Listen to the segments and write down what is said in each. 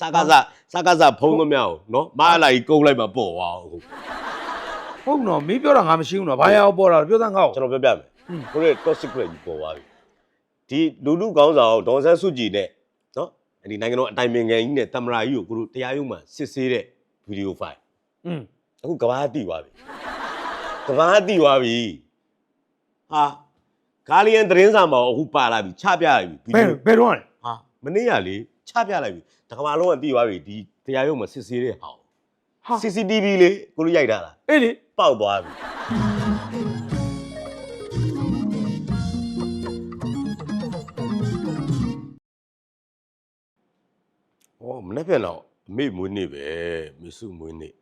စကားစစကားစဖုံးသမျှကိုနော်မအားလိုက်ကုန်းလိုက်မှာပေါ်သွားအောင်ဟုတ်နော်မင်းပြောတာငါမရှိဘူးနော်ဘာရောက်ပေါ်တာပြောသားငါ့ကိုကျွန်တော်ပြောပြမယ်ဟိုတဲ့ toxic ခွဲကြီးပေါ်သွားပြီဒီလူလူကောင်းဆောင်ဒေါ်ဆန်းစုကြည်နဲ့နော်ဒီနိုင်ငံတော်အတိုင်ပင်ခံကြီးနဲ့တမရာကြီးကိုကိုတို့တရားရုံးမှာစစ်ဆေးတဲ့ဗီဒီယိုဖိုင်อืมအခုကဘာတိသွားပြီကဘာတိသွားပြီဟာဂါလီယန်သတင်းစာမှာအခုပါလာပြီချပြလိုက်ပြီဘယ်ဘယ်တော့လဲဟာမနေ့ကလေချပြလိုက်ပြီ တကမာလုံးကတိသွားပြီဒီတရားရုံးမှာစစ်ဆေးတဲ့ဟာကိုဟာ CCTV လေကိုလိုရိုက်ထားတာအေးလေပေါက်သွားပြီဩမနေ့ပြန်တော့အမေမွေးနေ့ပဲမေစုမွေးနေ့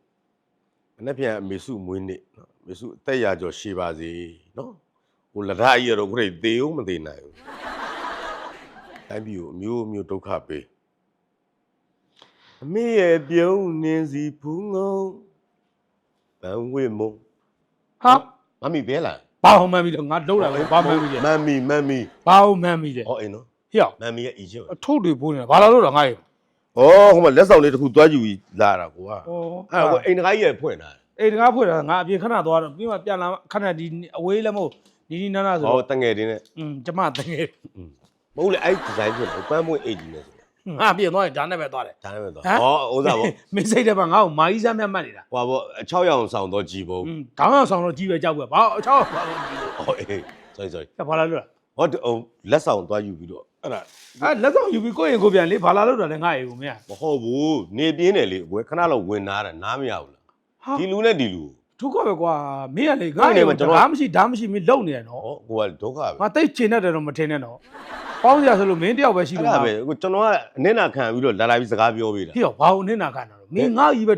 မနေ့ပြန်အမေစုမွေးနေ့နော်မေစုအသက်ရကျော်ရှည်ပါစေနော်ဟိုလဒကြီးရတော့ခုတည်းသေဦးမသေးနိုင်ဘူးတိုင်းပြည်ကိုအမျိုးမျိုးဒုက္ခပေး အမေရဲ့ပြုံးနေစီဖူးငုံဘန်ဝေမုံဟာမမီဘဲလားဘာအောင်မှန်းပြီလဲငါလုံးလာပဲဘာမှန်းပြီလဲမမီမမီဘာအောင်မှန်းပြီလဲဟောအင်းနော်ဟေ့အောင်မမီရဲ့အီဂျစ်အထုပ်တွေပိုးနေတာဘာလာလို့တော့ငါ့ရေဩဟိုမှာလက်ဆောင်လေးတစ်ခုသွားယူပြီးလာတာကွာဩအဲ့ဒါကအိမ်တကားကြီးရဲ့ဖွင့်တာအေးတကားဖွင့်တာငါအပြင်ခဏသွားတော့ပြီးမှပြန်လာခဏဒီအဝေးလည်းမဟုတ်နီနီနာနာဆိုဟောတော့တငယ်တင်းနဲ့อืมကျမတကယ်မဟုတ်လေအဲ့ဒီဇိုင်းဖွင့်တယ်ပန်းမွေးအိတ်ကြီးနဲ့ဆို ငါပြင်သွားရင်ဒါနဲ့ပဲသွားတယ် ဒါနဲ့ပဲသွားဟမ် ဟောဥစားပေါ့မင်းစိတ်ထဲမှာငါ့ကိုမာကြီးစမ်းမြတ်မှတ်နေတာဟွာပေါ့6ရောင်ဆောင်တော့ကြည်ပုံอืมခေါင်းအောင်ဆောင်တော့ကြီးပဲကြောက်ပဲဘာအချောက်ဆောင်တော့ကြီးဟောအေး sorry sorry ပဲဘာလာလို့လဲဟောဟိုလက်ဆောင်သွားယူပြီးတော့အဲ့ဒါအဲလက်ဆောင်ယူပြီးကိုယ့်ရင်ကိုယ်ပြန်လေဘာလာလို့တော့လဲငါ့ရေကိုမင်းမဟုတ်ဘူးနေပြင်းတယ်လေဘွယ်ခဏလောက်ဝင်နာတာနားမရဘူးလားဟာဒီလူနဲ့ဒီလူဒုက္ခပဲကွာမင်းကလေငါ့ဟုတ်တယ်ရေမကိုကျွန်တော်ဒါမရှိဒါမရှိမင်းလုံနေရနော်ဟောကိုကဒုက္ခပဲငါတိတ်ချင်တတ်တယ်တော့မထင်နဲ့နော် ပေါင်းစရာဆိုလို့မင်းတယောက်ပဲရှိအဲ့လို့ဒါငါပဲအခုကျွန်တော်ကအနစ်နာခံပြီးတော့လာလာပြီးစကားပြောပေးတာဟေ့ရောဘာလို့နင်းနာခံတာတော့မင်းငါ့ကြီးပဲ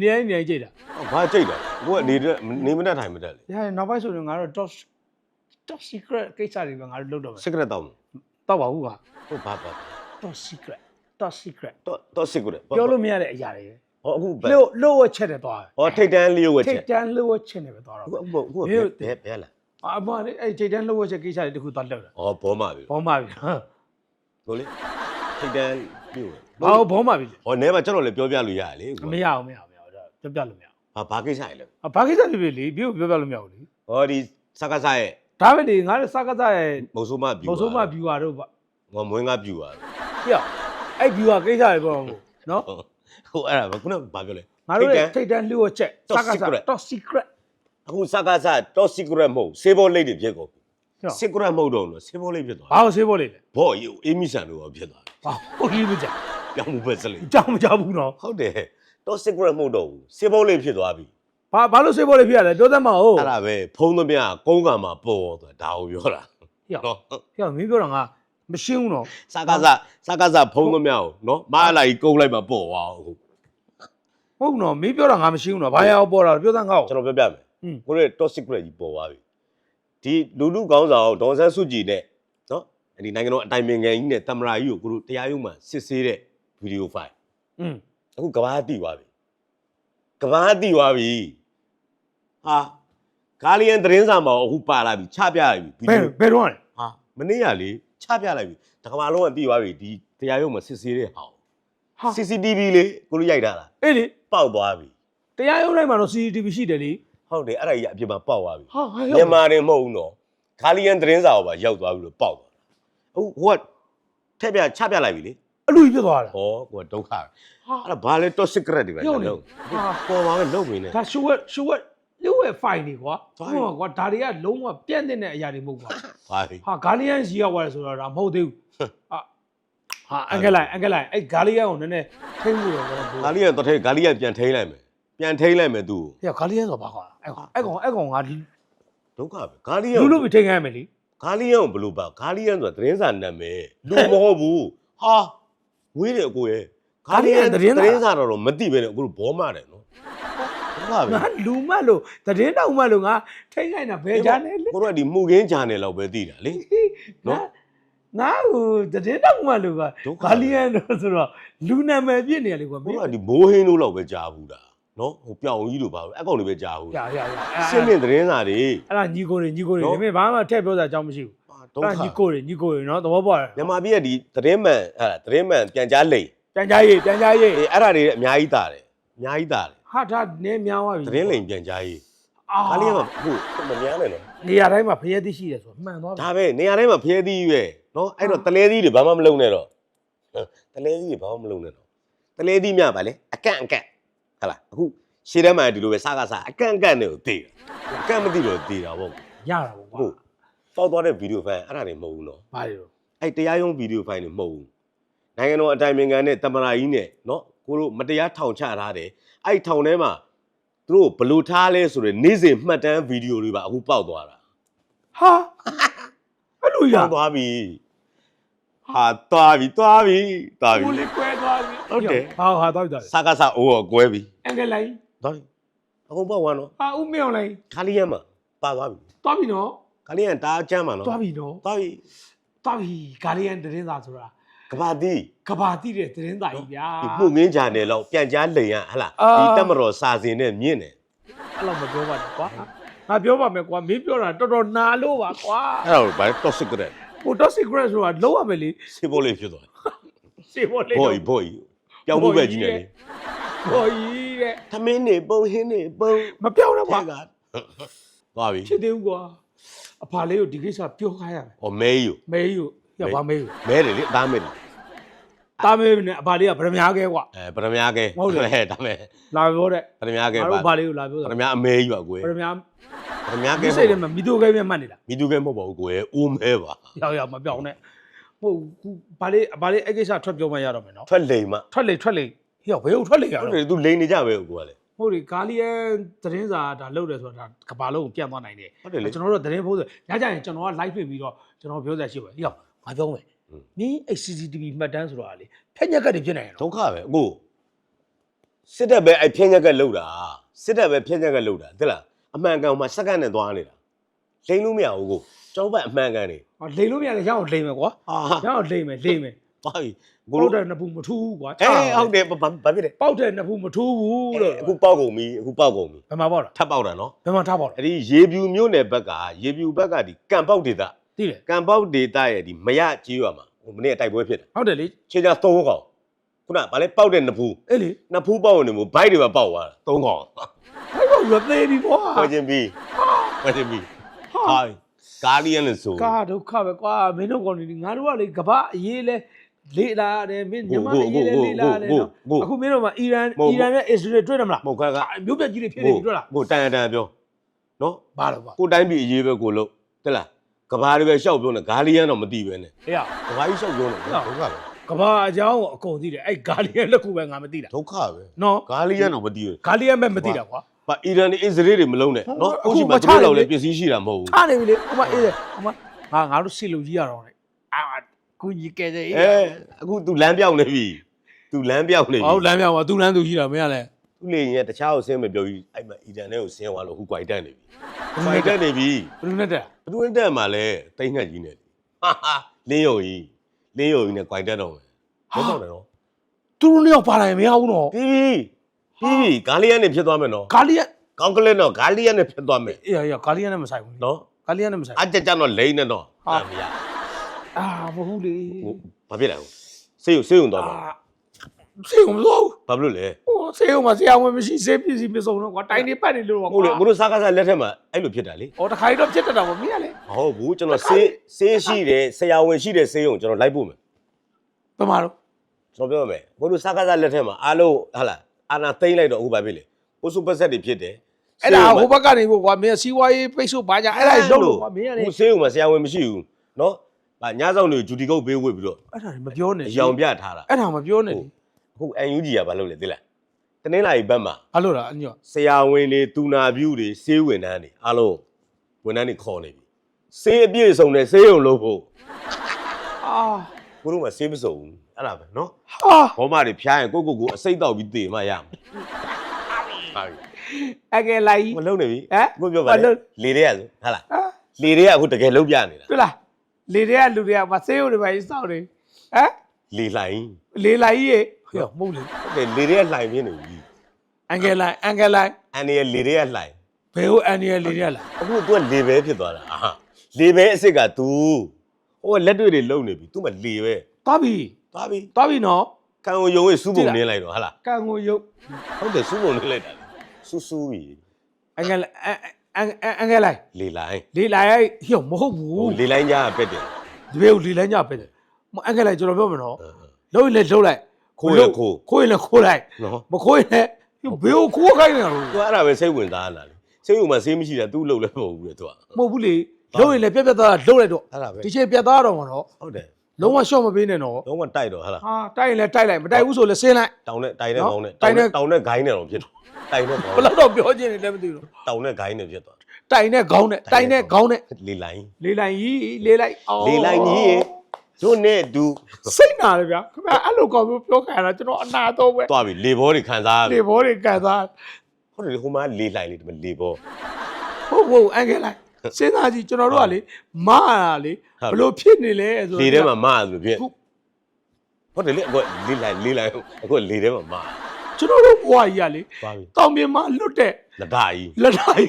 နေနေနေကြိတ်တာဘာကြိတ်တာကိုကနေတဲ့နေမတတ်ထိုင်မတတ်လေရရင်နောက်ပိုင်းဆိုရင်ငါတော့ top top secret ကိစ္စတွေပဲငါတို့လုပ်တော့မယ် secret တောင်းတော့ပါဘူးကွာဟုတ်ဘာဘာ top secret top secret တော့တော့ secret ပြောလို့မရတဲ့အရာတွေဟောအခုဘယ်လို့လို့ဝက်ချက်တယ်သွားတယ်ဟောထိတ်တန်းလျှို့ဝက်ထိချတ်က်တန်းလို့ဝက်ချက်နေပဲသွားတော့အခုအခုအခုမင်းတို့ဘယ်ဘယ်လား အမလေးအဲ့ထိတ်တန်းလို့ဝက်ချက်ကိစ္စတွေတခုသွားလောက်တာဟောဘောမှာပြီဘောမပြီဟမ်ကိုလေထိတ်တန်းလျှို့ဝက်ဘာလို့ဘောမပြီဟောနဲမှာကျွန်တော်လည်းပြောပြလို့ရတယ်လေမရအောင်မရအောင်မရအောင်ဒါပြောပြလို့မရအောင်ဘာဘာကိစ္စလဲအဘာကိစ္စဖြစ်ဖြစ်လေပြောပြောပြလို့မရဘူးလေဟောဒီစကားစားရဲ့ဒါပဲလေငါတို့စကားစားရဲ့မုံဆိုးမပြူမဆုံးမ viewer တို့ပါငေါမွေးငါပြူပါပြအဲ့ viewer ကိစ္စတွေပေါ့နော်ဟိုအဲ့ဒါခုနကဘာပြောလဲငါတို့ရဲ့ထိတ်တန်းလို့ဝက်ချက် Top စကားစား secret top secret အခုစကားစားတော့ secret မဟုတ်စေဘောလိတ်တွေဖြစ်ကုန်ပြီဟုတ် secret မဟုတ်တော့ဘူးစေဘောလိတ်ဖြစ်သွားဘာလို့ဆေးဖို့လေလဲဘောအေးအေးမီဆန်လို့ဖြစ်သွားဘာဟုတ်ကြီးမကြပြောင်းမှုပဲစလိကြောက်မကြောက်ဘူးနော်ဟုတ်တယ်တော့ secret မဟုတ်တော့ဘူးစေဘောလိတ်ဖြစ်သွားပြီဘာဘာလို့ဆေးဖို့လေဖြစ်ရလဲပြောတတ်မဟုတ်အဲ့ဒါပဲဖုံးသမျှကုန်းကမှာပေါ်သွားဒါကိုပြောတာဟေ့နော်ဟေ့မင်းပြောတာငါမရှင်းဘူးနော်စကားစစကားစဖုံးသမျှကိုနော်မားလာကြီးကုန်းလိုက်မှာပေါ်သွားအခုဟုတ်နော်မင်းပြောတာငါမရှင်းဘူးနော်ဘာရအောင်ပေါ်တာပြောတတ်ငါ့ကိုကျွန်တော်ပြောပြမယ်อืม ကိုရဲ့ top secret ကြီးပေါ်သွားပြီဒီလူလူကောင်းဆောင်ဒေါ်ဆန်းစုကြည်နဲ့နော်ဒီနိုင်ငံတော်အတိုင်ပင်ခံကြီးနဲ့တမရာကြီးကိုကိုတို့တရားရုံးမှာစစ်ဆေးတဲ့ဗီဒီယိုဖိုင်อืมအခုကဘာတိသွားပြီကဘာတိသွားပြီဟာဂါလီယန်သတင်းစာမှာအခုပါလာပြီချပြလိုက်ပြီဗီဘယ်ဒီယိုဘယ်တော့လဲဟာမနေ့ကလေချပြလိုက်ပြီတကမာလုံးကတိသွားပြီဒီတရားရုံးမှာစစ်ဆေးတဲ့ဟာကို ဟာ CCTV လေကိုလိုရိုက်ထားတာအေးလေပေါက်သွားပြီတရားရုံးတိုင်းမှာတော့ CCTV ရှိတယ်လေ ဟုတ်တယ်အဲ့ဒါကြီးအပြစ်မှာပေါက်သွားပြီဟာဟာမြန်မာတင်မဟုတ်ဘူးနော်ဂါလီယန်သတင်းစာကိုပါရောက်သွားပြီလို့ပေါက်သွားတာဟုတ်ဟိုကထက်ပြချပြလိုက်ပြီလေအလူကြီးဖြစ်သွားတာဟောကိုကဒုက္ခပဲဟာအဲ့ဒါဘာလဲ top secret တွေပဲပြောနေလုံးဟာပေါ်ပါမယ်လုံးမင်းနဲ့ဒါရှုဝက်ရှုဝက်လူဝက် file တွေကွာ File ဟုတ်ပါကွာဒါတွေကလုံးဝပြန့်တဲ့အရာတွေမဟုတ်ကွာဘာလဲ ဟာဂါလီယန်စီရောက်သွားတယ်ဆိုတော့ဒါမဟုတ်သေးဘူးဟာဟာအန်ကလိုက်အန်ကလိုက်အဲ့ဂါလီယန်ကိုနည်းနည်းထိမ့်မှုတော့တော့ဂါလီယန်တော့ထဲဂါလီယန်ပြန်ထိန်းလိုက်မယ် ပြန်ထိန်းလိုက်မယ်သူ့ဟဲ့ဂါလီယန်ဆိုဘာကွာအဲ့ကောင်အဲ့ကောင်အဲ့ကောင်ငါကိုဒုက္ခပဲဂါလီယန်လူလူပြီးထိန်းခိုင်းမယ်လေဂါလီယန်ကိုဘယ်လိုပါဂါလီယန်ဆိုတာသတင်းစာနာမည်လူမဟုတ်ဘူးဟာဝေးတယ်အကိုရဲ့ဂါလီယန်သတင်းစာတော့မသိပဲနဲ့အခုဘောမတယ်နော်ဒုက္ခပဲငါလူမတ်လို့သတင်းတောင်မတ်လို့ငါထိန်းခိုင်းတာဘယ်ကြမ်းလဲလေကိုတို့ကဒီမှုခင်းဂျာနယ်လောက်ပဲသိတာလေ နော်ငါငါဟိုသတင်းတောင်မတ်လို့ကဒုက္ခပဲ ဂါလီယန်တော့ဆိုတော့လူနာမည်ပြည့်နေရလေကွာကိုတို့ကဒီမိုးဟင်းတို့လောက်ပဲကြားဘူးတာ နော်ဟိုပြောင်ကြီးတို့ပါအကောင်တွေပဲကြားဘူးရရရစင်းမြင့်သတင်းစာတွေအဲ့ဒါညီကိုတွေညီကိုတွေနော်ဒါပေမဲ့ဘာမှထည့်ပြောစရာအကြောင်းမရှိဘူးဒုက္အဲ့ဒါခညီကိုတွေညီကိုတွေနော်သဘောပေါက်လားမြန်မာပြည်ကဒီသတင်းမှန်အဲ့ဒါသတင်းမှန်ပြန်ကြားလိန်ပြန်ကြားရေးပြန်ကြားရေးအေးအဲ့ဒါတွေအများကြီးတာတယ်အများကြီးတာတယ်ဟာဒါနည်းများသွားပြီသတင်းလိမ်ပြန်ကြားရေးအာခါလေးကအခုမများနဲ့နော်နေရာတိုင်းမှာဖျက်သိရှိတယ်ဆိုမှန်သွားပြီဒါပဲနေရာတိုင်းမှာဖျဲသီးပဲနော်အဲ့တော့တလဲသီးတွေဘာမှမလုပ်နဲ့တော့ဟမ်တလဲသီးတွေဘာမှမလုပ်နဲ့တော့တလဲသီးမြပါလေအကန့်အကန့် ဟတ်လားအခုရှေ့ထဲမှာဒီလိုပဲစားကစားအကန့်အကန့်နဲ့ကိုတေးတာအကန့်မသိတော့တေးတာပေါ့ရတာပေါ့ကွာဟုတ်ပေါက်သွားတဲ့ဗီဒီယိုဖိုင်အဲ့ဒါတွေမဟုတ်ဘူးနော်ဘာတွေတော့အဲ့တရားရုံးဗီဒီယိုဖိုင်တွေမဟုတ်ဘူးနိုင်ငံတော်အတိုင်ပင်ခံနဲ့တမနာကြီးနဲ့နော်ကိုတို့မတရားထောင်ချထားတယ်အဲ့ထောင်ထဲမှာသူတို့ဘယ်လို့ထားလဲဆိုရယ်နေ့စဉ်မှတ်တမ်းဗီဒီယိုတွေပါအခုပေါက်သွားတာဟာအဲ့လိုရပေါက်သွားပြီဟာသွားပြီသွားပြီသွားပြီ ကိုလေးကွဲသွားပြီ ဟုတ်တယ်ဟာဟာသွားပြီသွားပြီစကားစအိုးကိုကွဲပြီအင်္ဂလိုင်းသွားပြီအခုပေါက်သွားနော်ဟာဦးမင်းအောင်လိုင်းခါလီယန်မှာပါသွားပြီသွားပြီနော်ခါလီယန်တားချမ်းမှာနော်သွားပြီနော်သွားပြီသွားပြီဂါလီယန်သတင်းသားဆိုတာကဘာတီးကဘာတိတဲ့သတင်းသားကြီးဗျာဒီမှုငင်းကြတယ်လို့ပြန်ကြားလိန်ရဟဟလားအာဒီတက်မတော်စာစင်နဲ့မြင့်တယ်အဲ့လိုမပြောပါနဲ့ကွာငါပြောပါမယ်ကွာမင်းပြောတာတော်တော်နာလို့ပါကွာအဲ့ဒါကိုဘာလဲ toxic တဲ့ဟို top secret ဆိုတာလုံးဝမယ်လေစေဖို့လေးဖြစ်သွားတယ်စေဖို့လေးဘော်ကြီးဘော်ကြီး ပြောင်းမှုပဲကြီးနေလေဘော်ကြီးတဲ့သမင်းနေပုံဟင်းနေပုံမပြောင်းတော့ဘာပါကသွားပြီဖြစ်သေးဘူးကွာအဖာလေးကိုဒီကိစ္စပြောခိုင်းရမယ်။အော်မဲယူမဲကြီးကိုရပါမဲကြီးမဲတယ်လေအသားမဲတယ်တားမဲနဲ့အဖာလေးကဗရမ ्या ခဲကွာအဲပရမများကဲဟုတ်တယ်ဟဲ့ဒါမဲလာပြောတဲ့ပရမများကဲငါပါတို့အဖာလေးကိုလာပြောပတာရမများအမဲယူပါကွယ်ဗရမ ्या ပရမများကဲဒီစိတ်ထဲမှာမိတို့ခဲမြတ်မှတ်နေတာမိသူကဲမဟုတ်ပါဘူးကွယ်အိုးမဲပါရောက်ရောက်မပြောင်းနဲ့ ဟုတ်ခုဘာလေးဘာလေးအဲ့ကိစ္စထွက်ပြောမှရတော့မယ်နော်ထွက်လိမ်မထွက်လေထွက်လေဟေ့ဘယ်ကိုထွက်လေရဟုတ်တော့တယ်သူလိမ်နေကြပဲကွယ်လေဟုတ်ဒီဂါလီယန်သတင်းစာဒါလုပ်တယ်ဆိုတာဒါကဘာလုံးကိုပြန့်သွားနိုင်တယ်ဟုတ်တယ်လေကျွန်တော်တို့သတင်းဖိုးဆိုညကြရင်ကျွန်တော်က live ဖြစ်ပြီးတော့ကျွန်တော်ပြောစရာရှိပါဟေ့ငါပြောမယ်မင်းအဲ့ CCTV မှတ်တမ်းဆိုတာလေဖက်ညက်ကတ်တွေဖြစ်နိုင်တယ်ဒုနော်က္ခပဲအခုစစ်တပ်ပဲအဲ့ဖြင်းချက်ကလှုပ်တာစစ်တပ်ပဲဖြင်းချက်ကလှုပ်တာသိလားအမှန်ကန်ဟိုမှာစက္ကန့်နဲ့သွားနေတာ လိမ်လို့မရဘူးကိုကျွန်တော်ဘက်အမှန်ကန်နေဟောလိန်လို့မရတယ်ရအောင်လိန်မယ်ကွာဟာရအောင်လိန်မယ်လိန်မယ်သွားပြီပေါက်တဲ့နှစ်ဖူးမထူးဘူးကွာအေးဟုတ်တယ်ဘာဘာဖြစ်လဲပေါက်တဲ့နှစ်ဖူးမထူးဘူးလို့အခုပေါက်ကုန်ပြီအခုပေါက်ကုန်ပြီဘယ်မှာပေါက်တာထပ်ပေါက်တာနော်ဘယ်မှာထားပေါက်တာအဲ့ဒီရေပြူမြို့နယ်ဘက်ကရေပြူဘက်ကဒီကံပေါက်ဒေတာသိတယ်ကံပေါက်ဒေတာရဲ့ဒီမရကြီးရွာမှာဟိုမနေ့ကတိုက်ပွဲဖြစ်တယ်ဟုတ်တယ်လေခြေချသုံးကောင်ခုနကဗာလဲပေါက်တဲ့နှစ်ဖူးအေးလေနှစ်ဖူးပေါက်နေမို့ဘိုက်တွေပါပေါက်သွားတာသုံးကောင်ဟဲ့ဘောရသေးပြီကွာဟောချင်းပြီဟောချင်းပြီ ဟာကာလီယန်လို့ဆိုကာဒုက္ခပဲကွာမင်းတို့ကောင်ဒီငါတို့ကလေကဘာအရေးလဲလေ့လာရတယ်မင်းမြန်မာအရေးလဲလေ့လာရတယ်နော်အခုမင်းတို့မှာအီရန်အီရန်နဲ့အစ္စရေးတွေ့တယ်မလားမဟုတ်ခါကမြို့ပြကြီးတွေဖြစ်နေပြီတွေ့လားကိုတန်တန်ပြောနော်ဘာလို့ကွာကိုတိုင်းပြည်အရေးပဲကိုလို့တက်လားကဘာတွေပဲရှောက်ပြောနေဂါလီယန်တော့မသိပဲနဲ့အေးရကဘာကြီးရှောက်ပြောနေဒုက္ခပဲကဘာအကြောင်းကိုအကုန်သိတယ်အဲ့ဂါလီယန်လက်ခုပဲငါမသိတာဒုက္ခပဲနော်ဂါလီယန်တော့မသိဘူးဂါလီယန်ပဲမသိတာကွာ ဘာအီရန်နဲ့အစ္စရေးတွေမလုံးနဲ့နော်အခုကိုရှိမမှာချသူနိုင်တို့လေလောက်လည်းပစ္စည်းရှိတာမဟုတ်ဘူးထားနေပြီလေဥမာအေးတယ်ဥမာငါငါတို့စီလူကြီးရတော့လေအာကုကြီးကဲတဲ့အေးအဲအခု तू လမ်းပြောင်းနေပြီ तू လမ်းပြောင်းနေပြီဟောလမ်းမြောက်ပါသူလမ်းသူရှိတာမင်းကလည်းသူလေရင်တခြားကိုဆင်းမပြောဘူးအဲ့မှာအီရန်နဲ့ကိုဆင်းသွားလို့အခု quite တက်နေပြီ quite တက်နေပြီဘယ်လိုနဲ့တက်ဘသူတက်မှာလဲတိတ်ငှက်ကြီးနေဟာဟာလင်းယုံကြီးလင်းယုံကြီးနဲ့ quite တက်တော့မယ်ဟုတ်တော့တယ်နော်သူတို့နှစ်ယောက်ပါလာရင်မရဘူးနော်ပြီးပြီ ပြီးပြီဂါလီယန်နဲ့ဖြစ်သွားမယ်နော်ဂါလီယန်ကောင်းကလေးတော့ဂါလီယန်နဲ့ဖြစ်သွားမယ်အေးအေးဂါလီယန်နဲ့မဆိုင်ဘူးနော်ဂါလီယန်နဲ့မဆိုင်အကြက်ကြတော့လိမ့်နေတော့ဟာအာမရအာမဟုတ်လေဟိုဘာဖြစ်လဲဟိုစေးရုံစေးရုံတော့မယ်အာစေုံမလို့ဘာဖြစ်လို့လဲဟိုစေုံမှာဆရာဝန်မရှိစေပစ္စည်းမစုံတော့ကွာတိုင်းနေပတ်နေလို့ဟုတ်လေဘုတို့စားကားစားလက်ထက်မှာအဲ့လိုဖြစ်တာလေဟောတခါတော့ဖြစ်တတ်တာပေါ့မင်းကလေမဟုတ်ဘူးကျွန်တော်ဆေးဆေးရှိတယ်ဆရာဝန်ရှိတဲ့ဆေးရုံကျွန်တော်လိုက်ဖို့မယ် ဘယ်မှာတော့ကျွန်တော်ပြောမယ်ဘုတို့စားကားစားလက်ထက်မှာအားလုံးဟာလာ အာနာသိမ့်လိုက်တော့အခုဘာဖြစ်လဲပုစုပတ်ဆက်တွေဖြစ်တယ်အဲ့ဒါဟိုဘက်ကနေပေါ့ကွာမင်းစီးပွားရေးပိတ်ဆို့ပါကြအဲ့ဒါလုံးလို့ကွာမင်းကလေဟိုဆေးရုံမှာဆရာဝန်မရှိဘူးနော်ဗာညဆောင်တွေဂျူတီကုတ်ပေးဝတ်ပြီးတော့အဲ့ဒါမပြောနဲ့အယောင်ပြထားတာအဲ့ဒါမပြောနဲ့လေအခု UNG ကဘာလုပ်လဲသိလားတနင်္လာရီဘက်မှာဘာလို့လားအညောဆရာဝန်တွေတူနာပြူတွေဆေးဝန်ထမ်းတွေအားလုံးဝန်ထမ်းတွေခေါ်နေပြီဆေးအပြည့်စုံတဲ့ဆေးရုံလို့ဖို့အာဘုတို့မှာဆေးမစုံဘူး အဲ့ဒါပဲနော် ဟာ ဘောမတွေဖျားရင်ကိုကိုကိုအစိတ်တောက်ပြီးတေမှရမှာဟာပြီ အကယ်လိုက် မလုံးနေပြီ ဟမ် ကိုပြောပါ ဘာလို့ လေလေတွေကဆိုဟာလား ဟာ လေတွေကအခုတကယ်လုံးပြနေတာ တွေ့လားလေတွေကလူတွေကမဆေးရုံတွေပဲစောက်နေဟမ် လေလှိုင် လေလိုက်ရေဟေ့မဟုတ်လေ ဟုတ်တယ်လေတွေကလှိုင်ပြင်းနေပြီ အန်ကယ်လိုက်အန်ကယ်လိုက် အန်ဒီရဲ့လေတွေကလှိုင် ဘယ်ဟိုအန်ဒီရဲ့လေတွေကလား အခု तू ကလေပဲဖြစ်သွားတာအာလေပဲအစ်စ်က तू ဟိုကလက်တွေ့တွေလုံနေပြီ तू မှလေပဲ သွားပြီ သွားပြီ သွားပြီနော် ကံကိုယုံရေးစူးပုံနင်းလိုက်တော့ဟာလား ကံကိုရုပ် ဟုတ်တယ်စူးပုံနင်းလိုက်တာလေစူးစူးကြီး အငယ်အအအငယ်လိုက် လေလိုင်း လေးလိုက်ဟိုမဟုတ်ဘူး ဟိုလေလိုင်းကြားကပက်တယ် ဒီဘေကိုလေးလိုက်ညပဲတယ်မအငယ်လိုက်ကျွန်တော်ပြောမယ်နော် အဲအဲ လုံးရင်လည်းလုံးလိုက် ခိုးရင်ခိုး ခိုးရင်လည်းခိုးလိုက် နော် မခိုးရင်လည်းဘေကိုခိုးခိုင်းနေတာလို့ သူအဲ့ဒါပဲစိတ်ဝင်စားလာလေစိတ်ဝင်မှဆေးမရှိတာ तू လှုပ်လည်းမဟုတ်ဘူးလေ तू อ่ะ မဟုတ်ဘူးလေလုံးရင်လည်းပြက်ပြက်သားသားလုံးလိုက်တော့ အဲ့ဒါပဲ ဒီချိန်ပြက်သားတော့မှာတော့ ဟုတ်တယ် လုံးဝရှော့မပေးနဲ့တော့လုံးဝတိုက်တော့ဟာလားဟာတိုက်ရင်လည်းတိုက်လိုက်မတိုက်ဘူးဆိုလည်းဆင်းလိုက်တောင်းနဲ့တိုင်နဲ့နော်ကောင်းနဲ့တိုင်နဲ့တောင်းနဲ့ဂိုင်းနဲ့တော့ဖြစ်တော့တိုင်နဲ့ကောင်းဘယ်လောက်တော့ပြောချင်နေလဲမသိဘူးတောင်းနဲ့ဂိုင်းနဲ့ဖြစ်သွားတိုင်နဲ့ခေါင်းနဲ့တိုင်နဲ့ခေါင်းနဲ့လေလိုင်းလေးလိုက်ကြီးလေးလိုက်အော်လေလိုင်းကြီးရေတို့နဲ့ဒူစိတ်နာတယ်ဗျာခင်ဗျာအဲ့လိုကောင်မျိုးပြောခံရတာကျွန်တော်အနာတော့ပဲသွားပြီလေဘောတွေခံစားရလေပြီဘောတွေကန်စားဟုတ်တယ်လေဟိုမှာလေလိုင်းလေးဒီမှာလေဘောဟုတ်ဟုတ်အန်ကယ်လိုက် စဉ်းစားကြည့်ကျွန်တော်တို့ကလေမားတာလေဟုတ်ဘလို့ဖြစ်နေလဲဆိုလေထဲမှာမဆိုဖြစ်ခုဟုတ်တယ်လေအခုလေလိုင်းလေလိုင်းအခုလေထဲမှာမကျွန်တော်တို့ဘဝကြီးကလေသွားပြီတောင်ပြင်မှာလွတ်တဲ့လက်ဓာကြီးလက်တိုင်း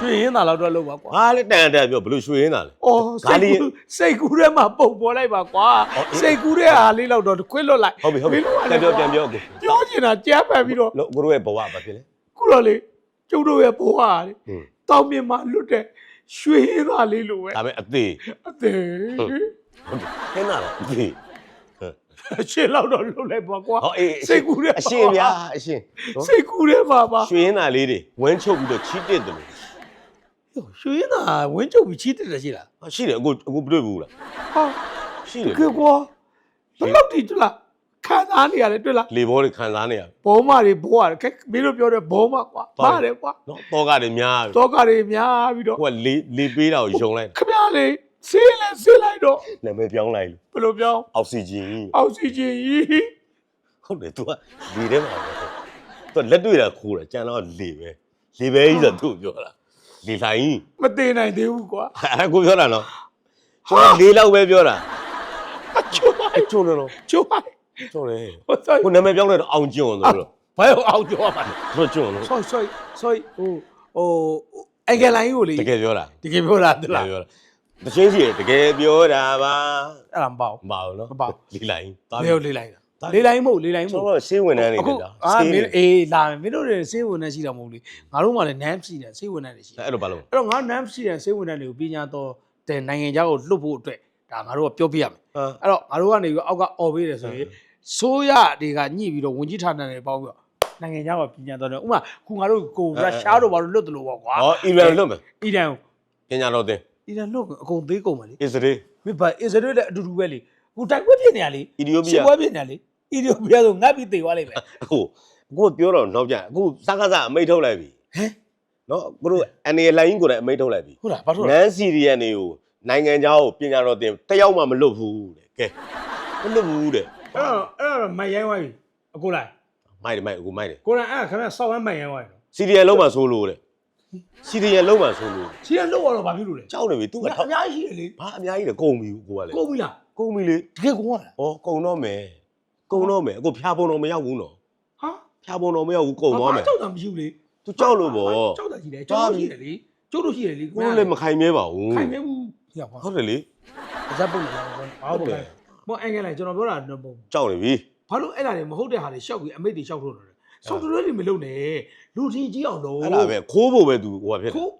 ရွှေရင်းသာလောက်တော့လောက်ပါကွာဟာလေတန်တန်ပြောဘလို့ရွှေရင်းတာလဲအော်ဂါစိတ်လီကူးစိတ်ကူးထဲမှာပုံပေါ်လိုက်ပါကွာအော်အေးစိတ်ကူးတဲ့ဟာလေးလောက်တော့ခွေးလွတ်လိုက်ဟုတ်ပြီဟုတ်ပြီမင်းတို့ကပြန်ပြောပြန်ပြောအခုပြောချင်တာကြားပန်ပြီးတော့လို့ကိုတို့ရဲ့ဘဝဘာဖြစ်လဲခုတော့လေ ကျုပ်တို့ရဲ့ဘဝကလေဟွန်းတောင်ပြင်မှာလွတ်တဲ့ရွှေရင်းသာလေးလိုပဲဒါပဲအသေးအသေးဟုတ်တယ်ဟင်းတာတော့အသေးအရှင်းလောက်တော့လွတ်လိုက်ပါကွာဟောအေးစိတ်ကူးတဲ့အရှင်ဗျာအရှင်နော်စိတ်ကူးတဲ့ပါပါရွှေရင်းတာလေးတွေဝန်းချုပ်ပြီးတော့ချီးတက်တယ်လို့ရွှေရင်းသာဝင်းချုပ်ပြီးချီးတက်တယ်ရှိလားဟာရှိတယ်အခုအခုမတွေ့ဘူးလားဟာရှိတယ်ကဲကွာဘယ်လောက်ထိတလား ခံစားနေရတယ်တွေ့လားလေဘောတွေခံစားနေရပြီဘောမတွေဘောရတယ်ခက်မင်းတို့ပြောတဲ့ဘောမကွာဟုတ်ပါတယ်ကွာနော်တောကတွေများပြီတော့ကတွေများပြီးတော့ဟိုကလေလေပေးတာကိုယုံလိုက်ခမရလေဆေးလဲဆေးလိုက်တော့နာမည်ပြောင်းလိုက်လို့ဘယ်လိုပြောင်းအောက်ဆီဂျင်ကြီးအောက်ဆီဂျင်ကြီးဟုတ်တယ် तू ကလေထဲမှာပဲ तू လက်တွေ့တာခိုးတယ်ကြံတော့လေပဲလေပဲကြီးဆိုသူ့ပြောတာလေလိုင်းကြီးမသေးနိုင်သေးဘူးကွာအဲ့ကိုပြောတာနော်ကျွန်တော်လေးလောက်ပဲပြောတာအချိုးပါအချို့နော်ချိုး ပါချို့လေဟိုဆိုင်ကိုနာမည်ပြောင်းလိုက်တော့အောင်ကျွန်းဆိုတော့ဘာလို့အောက်ကျော်ပါလဲတို့ကျွန်းလို့ဆိုဆိုဆိုဟိုဟိုအင်္ဂလိုင်းကိုလေတကယ်ပြောတာတကယ်ပြောတာတတကလားယ်ပြောတာတချင်းစီတကယ်ပြောတာပါအဲ့ဒါမပေါ့မပါဘူးနော်မပါဘူးလီလိုင်းသွားဘယ်လိုလေးလိုက်တာလေးလိုက်မဟုတ်လေးလိုက်မကျွန်ဟုတ်တော်ရှင်းဝင်နေနေအခုတာအာဆေးမနေင်းအေးလာမယ်မင်းတို့တွေစေးဝင်နေရှိတာမဟုတ်လေငါတို့မှလည်း NAM ရှိတယ်စေးဝင်နေတယ်ရှိတယ်အဲ့လိုပါလို့အဲ့တော့ငါ NAM ရှိတယ်စေးဝင်နေတွေကိုပညာတော်တဲ့နိုင်ငံခြားကိုလွတ်ဖို့အတွက် ဒါငါတို့ကပြောပြရမယ်ဟာအဲ့တော့ငါတို့ကနေပြီးအောက်ကအော်ပေးတယ်ဆိုရင်ဆိုးရတွေကညှိပြီးတော့ဝင်ကြီးဌာနတွေပေါင်းပြီးတော့နိုင်ငံခြားကပညာတော်တယ်ဥမာခုငါတို့ကိုရုရှားတို့ဘာလို့လွတ်တယ်လို့ပေါ့ကွာဟောအီရန်လွတ်မယ်အီရန်ကိုပညာတော်တင်အီရန်လွတ်အကုန်သေးကုန်ပါလေအစ္စရေးမိဘအစ္စရေးလည်းအတူတူပဲလေခုတိုက်ပွဲဖြစ်နေရလေအီသီယိုးပီးစစ်ယားပွဲဖြစ်နေရလေအီသီယိုးပီးယားဆိုငတ်ပြီးတေသွားလိမ့်မယ်အခုအခုပြောတော့နောက်ကြအခုစကားစအမိတ်ထုတ်လိုက်ပြီဟမ်နော်ကိုတို့အနေလိုင်းကိုလည်းအမိတ်ထုတ်လိုက်ပြီဟုတ်လားဘာလို့နလဲန်းစီရီယန်တွေကို နိုင်ငံခြားကိုပညာတော်တင်တယောက်မှမလွတ်ဘူးတဲ့ကဲမလွတ်ဘူးတဲ့အဲ့တော့အဲ့တော့မိုင်ရိုင်းသွားပြီအကိုလိုက်မိုက်တယ်မိုက်အခုမိုက်တယ်ကိုလိုက်အဲ့ခင်ဗျဆောက်ဝမ်းမိုင်ရိုင်းသွားပြီနော်စီရီယန်လုံးမှဆိုးလို့တဲ့စီရီယန်လုံးမှဆိုးလို့စီရလောက်ရတော့ဘာဖြစ်လို့လဲကြောက်နေပြီသူကအထောက်များကြီးရှိတယ်လေဘာအများကြီးလေကုန်ပြီကိုကလေကုန်ပြီလားကုန်ပြီလေတကယ်ကုန်ရလားဩကုန်တော့မယ်ကုန်တော့မယ်အခုဖျားပုံတော့မရောက်ဘူးနော်ဟာဖျားပုံတော့မရောက်ဘူးကုန်သွားမယ် ကြောက်တာမရှိဘူးလေသူကြောက်လို့ဗော ကြောက်တာရှိတယ်ကြောက်လို့ရှိတယ်လေကျုပ်တို့ရှိတယ်လေကိုလည်းမခိုင်မဲပါဘူးခိုင်မဲဘူး ဟေ့ကွာဟုတ်တယ်လေအစပ်ပုတ်လာတော့ဘာလို့လဲမောအင်္ဂလိပ်ကျွန်တော်ပြောတာတော့ပုံကြောက်နေပြီဘာလို့အဲ့ဒါတွေမဟုတ်တဲ့ဟာတွေရှောက်ပြီးအမိတ်တွေရှောက်ထုတ်လို့လဲဆောက်တွဲတွေမလုပ်နဲ့လူထင်ကြီးအောင်လို့အဲ့ဒါပဲခိုးဖို့ပဲသူဟိုကဖြစ်တယ်ခိုး